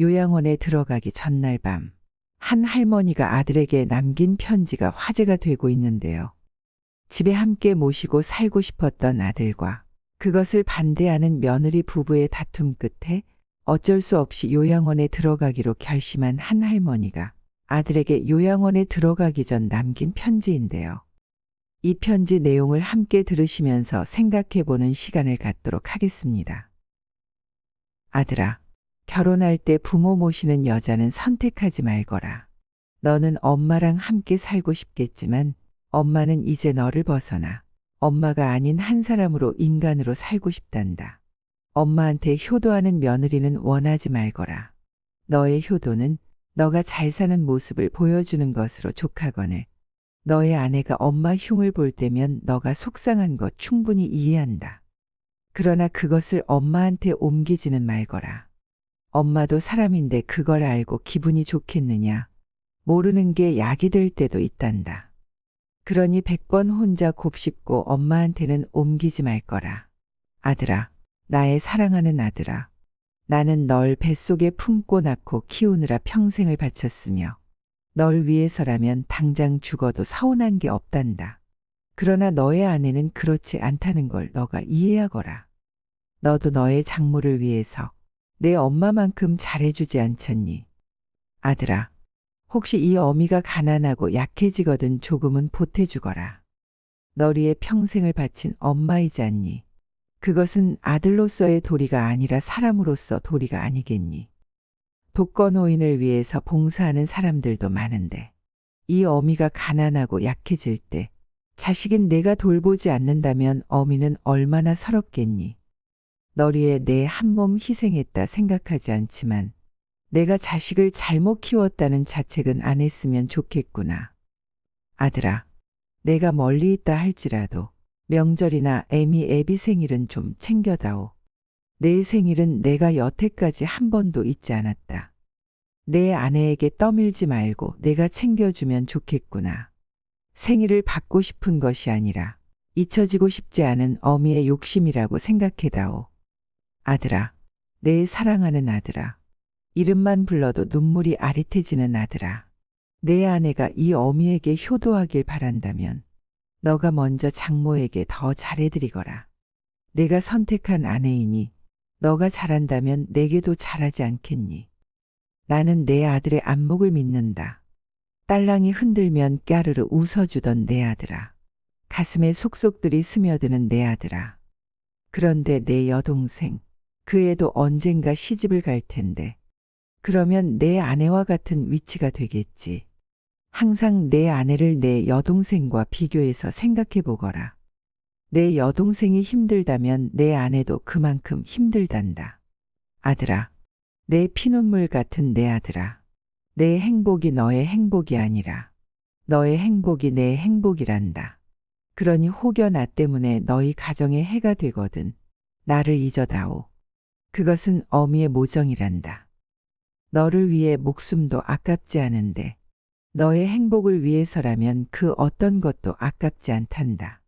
요양원에 들어가기 전날 밤, 한 할머니가 아들에게 남긴 편지가 화제가 되고 있는데요. 집에 함께 모시고 살고 싶었던 아들과 그것을 반대하는 며느리 부부의 다툼 끝에 어쩔 수 없이 요양원에 들어가기로 결심한 한 할머니가 아들에게 요양원에 들어가기 전 남긴 편지인데요. 이 편지 내용을 함께 들으시면서 생각해 보는 시간을 갖도록 하겠습니다. 아들아, 결혼할 때 부모 모시는 여자는 선택하지 말거라. 너는 엄마랑 함께 살고 싶겠지만 엄마는 이제 너를 벗어나 엄마가 아닌 한 사람으로 인간으로 살고 싶단다. 엄마한테 효도하는 며느리는 원하지 말거라. 너의 효도는 너가 잘 사는 모습을 보여주는 것으로 족하거늘 너의 아내가 엄마 흉을 볼 때면 너가 속상한 것 충분히 이해한다. 그러나 그것을 엄마한테 옮기지는 말거라. 엄마도 사람인데 그걸 알고 기분이 좋겠느냐. 모르는 게 약이 될 때도 있단다. 그러니 백 번 혼자 곱씹고 엄마한테는 옮기지 말 거라. 아들아, 나의 사랑하는 아들아. 나는 널 뱃속에 품고 낳고 키우느라 평생을 바쳤으며 널 위해서라면 당장 죽어도 서운한 게 없단다. 그러나 너의 아내는 그렇지 않다는 걸 너가 이해하거라. 너도 너의 장모를 위해서 내 엄마만큼 잘해주지 않겠니? 아들아, 혹시 이 어미가 가난하고 약해지거든 조금은 보태주거라. 널 위해 평생을 바친 엄마이지 않니? 그것은 아들로서의 도리가 아니라 사람으로서 도리가 아니겠니? 독거노인을 위해서 봉사하는 사람들도 많은데 이 어미가 가난하고 약해질 때 자식인 내가 돌보지 않는다면 어미는 얼마나 서럽겠니? 널 위해 내 한 몸 희생했다 생각하지 않지만 내가 자식을 잘못 키웠다는 자책은 안 했으면 좋겠구나. 아들아, 내가 멀리 있다 할지라도 명절이나 애미 애비 생일은 좀 챙겨다오. 내 생일은 내가 여태까지 한 번도 잊지 않았다. 내 아내에게 떠밀지 말고 내가 챙겨주면 좋겠구나. 생일을 받고 싶은 것이 아니라 잊혀지고 싶지 않은 어미의 욕심이라고 생각해다오. 아들아, 내 사랑하는 아들아. 이름만 불러도 눈물이 아릿해지는 아들아. 내 아내가 이 어미에게 효도하길 바란다면 너가 먼저 장모에게 더 잘해드리거라. 내가 선택한 아내이니 너가 잘한다면 내게도 잘하지 않겠니? 나는 내 아들의 안목을 믿는다. 딸랑이 흔들면 까르르 웃어주던 내 아들아. 가슴에 속속들이 스며드는 내 아들아. 그런데 내 여동생, 그 애도 언젠가 시집을 갈 텐데. 그러면 내 아내와 같은 위치가 되겠지. 항상 내 아내를 내 여동생과 비교해서 생각해 보거라. 내 여동생이 힘들다면 내 아내도 그만큼 힘들단다. 아들아, 내 피눈물 같은 내 아들아. 내 행복이 너의 행복이 아니라 너의 행복이 내 행복이란다. 그러니 혹여 나 때문에 너희 가정에 해가 되거든 나를 잊어다오. 그것은 어미의 모정이란다. 너를 위해 목숨도 아깝지 않은데 너의 행복을 위해서라면 그 어떤 것도 아깝지 않단다.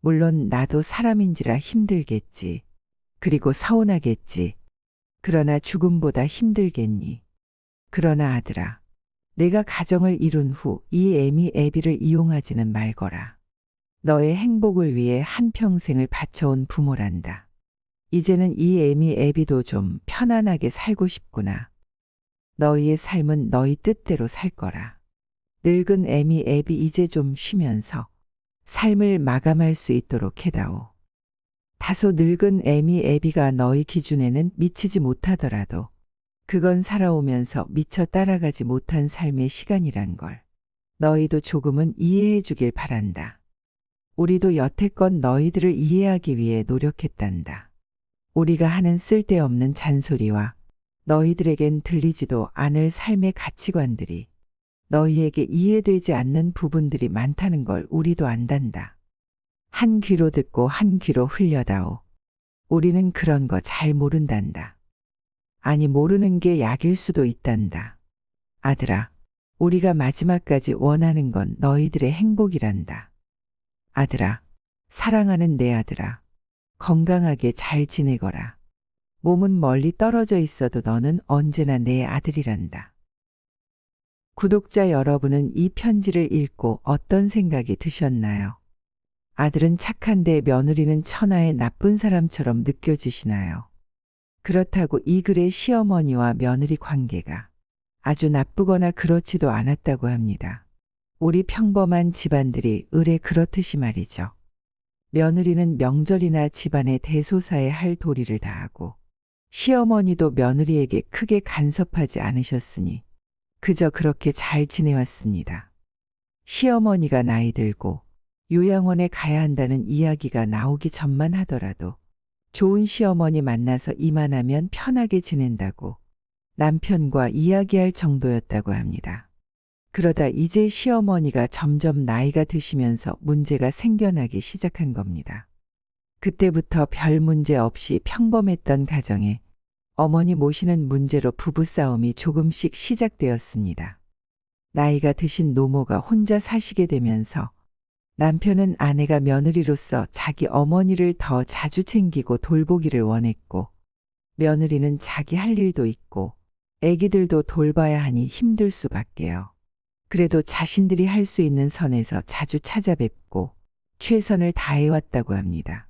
물론 나도 사람인지라 힘들겠지. 그리고 서운하겠지. 그러나 죽음보다 힘들겠니. 그러나 아들아, 내가 가정을 이룬 후 이 애미 애비를 이용하지는 말거라. 너의 행복을 위해 한평생을 바쳐온 부모란다. 이제는 이 애미 애비도 좀 편안하게 살고 싶구나. 너희의 삶은 너희 뜻대로 살 거라. 늙은 애미 애비 이제 좀 쉬면서 삶을 마감할 수 있도록 해다오. 다소 늙은 애미 애비가 너희 기준에는 미치지 못하더라도 그건 살아오면서 미처 따라가지 못한 삶의 시간이란 걸 너희도 조금은 이해해 주길 바란다. 우리도 여태껏 너희들을 이해하기 위해 노력했단다. 우리가 하는 쓸데없는 잔소리와 너희들에겐 들리지도 않을 삶의 가치관들이 너희에게 이해되지 않는 부분들이 많다는 걸 우리도 안단다. 한 귀로 듣고 한 귀로 흘려다오. 우리는 그런 거 잘 모른단다. 아니 모르는 게 약일 수도 있단다. 아들아, 우리가 마지막까지 원하는 건 너희들의 행복이란다. 아들아, 사랑하는 내 아들아, 건강하게 잘 지내거라. 몸은 멀리 떨어져 있어도 너는 언제나 내 아들이란다. 구독자 여러분은 이 편지를 읽고 어떤 생각이 드셨나요? 아들은 착한데 며느리는 천하의 나쁜 사람처럼 느껴지시나요? 그렇다고 이 글의 시어머니와 며느리 관계가 아주 나쁘거나 그렇지도 않았다고 합니다. 우리 평범한 집안들이 의뢰 그렇듯이 말이죠. 며느리는 명절이나 집안의 대소사에 할 도리를 다하고 시어머니도 며느리에게 크게 간섭하지 않으셨으니 그저 그렇게 잘 지내왔습니다. 시어머니가 나이 들고 요양원에 가야 한다는 이야기가 나오기 전만 하더라도 좋은 시어머니 만나서 이만하면 편하게 지낸다고 남편과 이야기할 정도였다고 합니다. 그러다 이제 시어머니가 점점 나이가 드시면서 문제가 생겨나기 시작한 겁니다. 그때부터 별 문제 없이 평범했던 가정에 어머니 모시는 문제로 부부싸움이 조금씩 시작되었습니다. 나이가 드신 노모가 혼자 사시게 되면서 남편은 아내가 며느리로서 자기 어머니를 더 자주 챙기고 돌보기를 원했고 며느리는 자기 할 일도 있고 애기들도 돌봐야 하니 힘들 수밖에요. 그래도 자신들이 할 수 있는 선에서 자주 찾아뵙고 최선을 다해왔다고 합니다.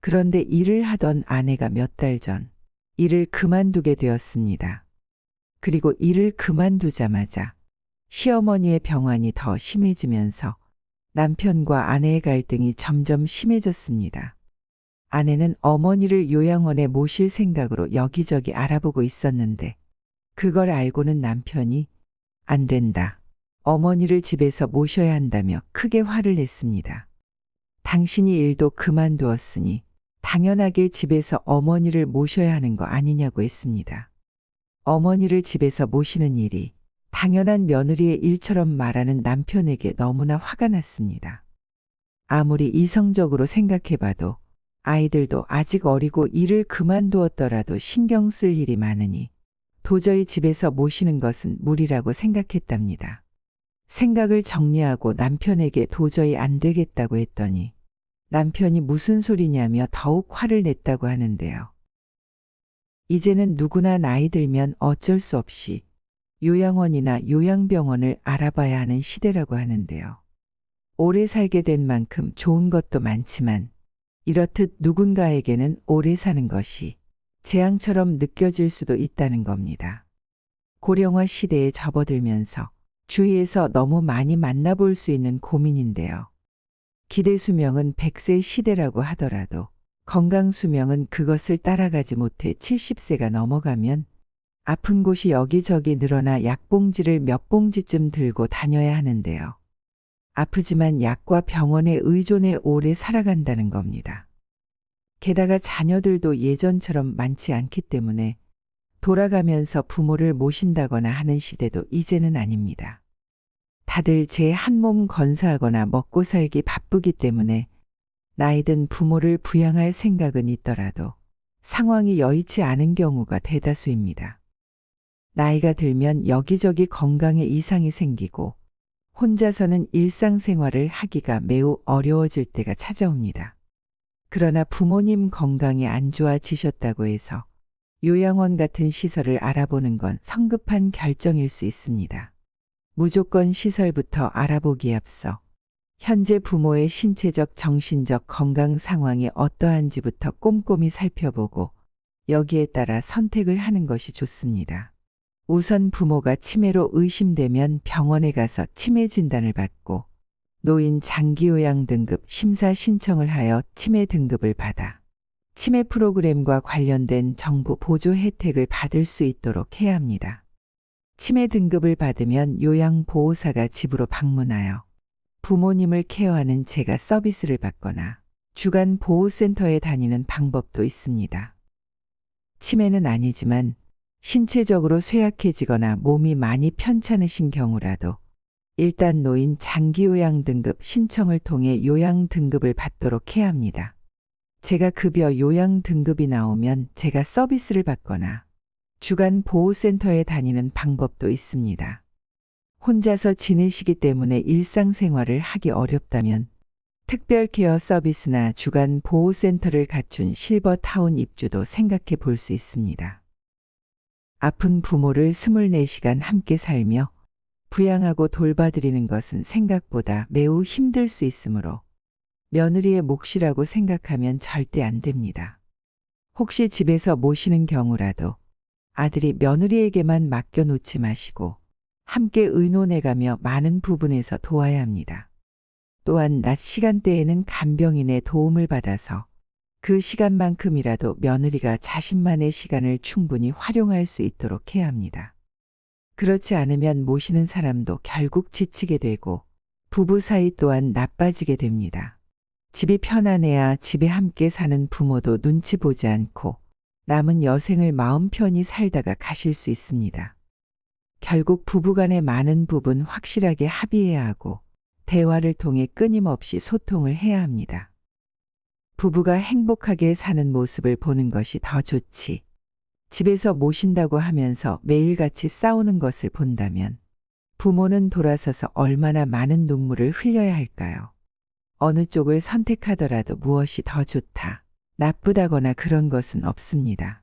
그런데 일을 하던 아내가 몇 달 전 일을 그만두게 되었습니다. 그리고 일을 그만두자마자 시어머니의 병환이 더 심해지면서 남편과 아내의 갈등이 점점 심해졌습니다. 아내는 어머니를 요양원에 모실 생각으로 여기저기 알아보고 있었는데 그걸 알고는 남편이 안 된다. 어머니를 집에서 모셔야 한다며 크게 화를 냈습니다. 당신이 일도 그만두었으니 당연하게 집에서 어머니를 모셔야 하는 거 아니냐고 했습니다. 어머니를 집에서 모시는 일이 당연한 며느리의 일처럼 말하는 남편에게 너무나 화가 났습니다. 아무리 이성적으로 생각해봐도 아이들도 아직 어리고 일을 그만두었더라도 신경 쓸 일이 많으니 도저히 집에서 모시는 것은 무리라고 생각했답니다. 생각을 정리하고 남편에게 도저히 안 되겠다고 했더니 남편이 무슨 소리냐며 더욱 화를 냈다고 하는데요. 이제는 누구나 나이 들면 어쩔 수 없이 요양원이나 요양병원을 알아봐야 하는 시대라고 하는데요. 오래 살게 된 만큼 좋은 것도 많지만 이렇듯 누군가에게는 오래 사는 것이 재앙처럼 느껴질 수도 있다는 겁니다. 고령화 시대에 접어들면서 주위에서 너무 많이 만나볼 수 있는 고민인데요. 기대 수명은 100세 시대라고 하더라도 건강 수명은 그것을 따라가지 못해 70세가 넘어가면 아픈 곳이 여기저기 늘어나 약봉지를 몇 봉지쯤 들고 다녀야 하는데요. 아프지만 약과 병원에 의존해 오래 살아간다는 겁니다. 게다가 자녀들도 예전처럼 많지 않기 때문에 돌아가면서 부모를 모신다거나 하는 시대도 이제는 아닙니다. 다들 제 한 몸 건사하거나 먹고 살기 바쁘기 때문에 나이든 부모를 부양할 생각은 있더라도 상황이 여의치 않은 경우가 대다수입니다. 나이가 들면 여기저기 건강에 이상이 생기고 혼자서는 일상생활을 하기가 매우 어려워질 때가 찾아옵니다. 그러나 부모님 건강이 안 좋아지셨다고 해서 요양원 같은 시설을 알아보는 건 성급한 결정일 수 있습니다. 무조건 시설부터 알아보기에 앞서 현재 부모의 신체적, 정신적 건강 상황이 어떠한지부터 꼼꼼히 살펴보고 여기에 따라 선택을 하는 것이 좋습니다. 우선 부모가 치매로 의심되면 병원에 가서 치매 진단을 받고 노인 장기 요양 등급 심사 신청을 하여 치매 등급을 받아 치매 프로그램과 관련된 정부 보조 혜택을 받을 수 있도록 해야 합니다. 치매 등급을 받으면 요양보호사가 집으로 방문하여 부모님을 케어하는 제가 서비스를 받거나 주간 보호센터에 다니는 방법도 있습니다. 치매는 아니지만 신체적으로 쇠약해지거나 몸이 많이 편찮으신 경우라도 일단 노인 장기 요양 등급 신청을 통해 요양 등급을 받도록 해야 합니다. 제가 급여 요양 등급이 나오면 제가 서비스를 받거나 주간 보호센터에 다니는 방법도 있습니다. 혼자서 지내시기 때문에 일상생활을 하기 어렵다면 특별 케어 서비스나 주간 보호센터를 갖춘 실버타운 입주도 생각해 볼 수 있습니다. 아픈 부모를 24시간 함께 살며 부양하고 돌봐드리는 것은 생각보다 매우 힘들 수 있으므로 며느리의 몫이라고 생각하면 절대 안 됩니다. 혹시 집에서 모시는 경우라도 아들이 며느리에게만 맡겨놓지 마시고 함께 의논해가며 많은 부분에서 도와야 합니다. 또한 낮 시간대에는 간병인의 도움을 받아서 그 시간만큼이라도 며느리가 자신만의 시간을 충분히 활용할 수 있도록 해야 합니다. 그렇지 않으면 모시는 사람도 결국 지치게 되고 부부 사이 또한 나빠지게 됩니다. 집이 편안해야 집에 함께 사는 부모도 눈치 보지 않고 남은 여생을 마음 편히 살다가 가실 수 있습니다. 결국 부부간의 많은 부분 확실하게 합의해야 하고 대화를 통해 끊임없이 소통을 해야 합니다. 부부가 행복하게 사는 모습을 보는 것이 더 좋지. 집에서 모신다고 하면서 매일같이 싸우는 것을 본다면 부모는 돌아서서 얼마나 많은 눈물을 흘려야 할까요? 어느 쪽을 선택하더라도 무엇이 더 좋다, 나쁘다거나 그런 것은 없습니다.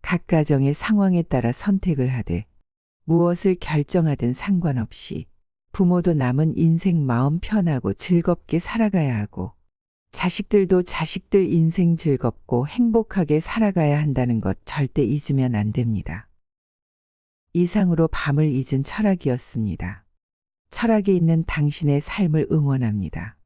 각 가정의 상황에 따라 선택을 하되 무엇을 결정하든 상관없이 부모도 남은 인생 마음 편하고 즐겁게 살아가야 하고 자식들도 자식들 인생 즐겁고 행복하게 살아가야 한다는 것 절대 잊으면 안 됩니다. 이상으로 밤을 잊은 철학이었습니다. 철학이 있는 당신의 삶을 응원합니다.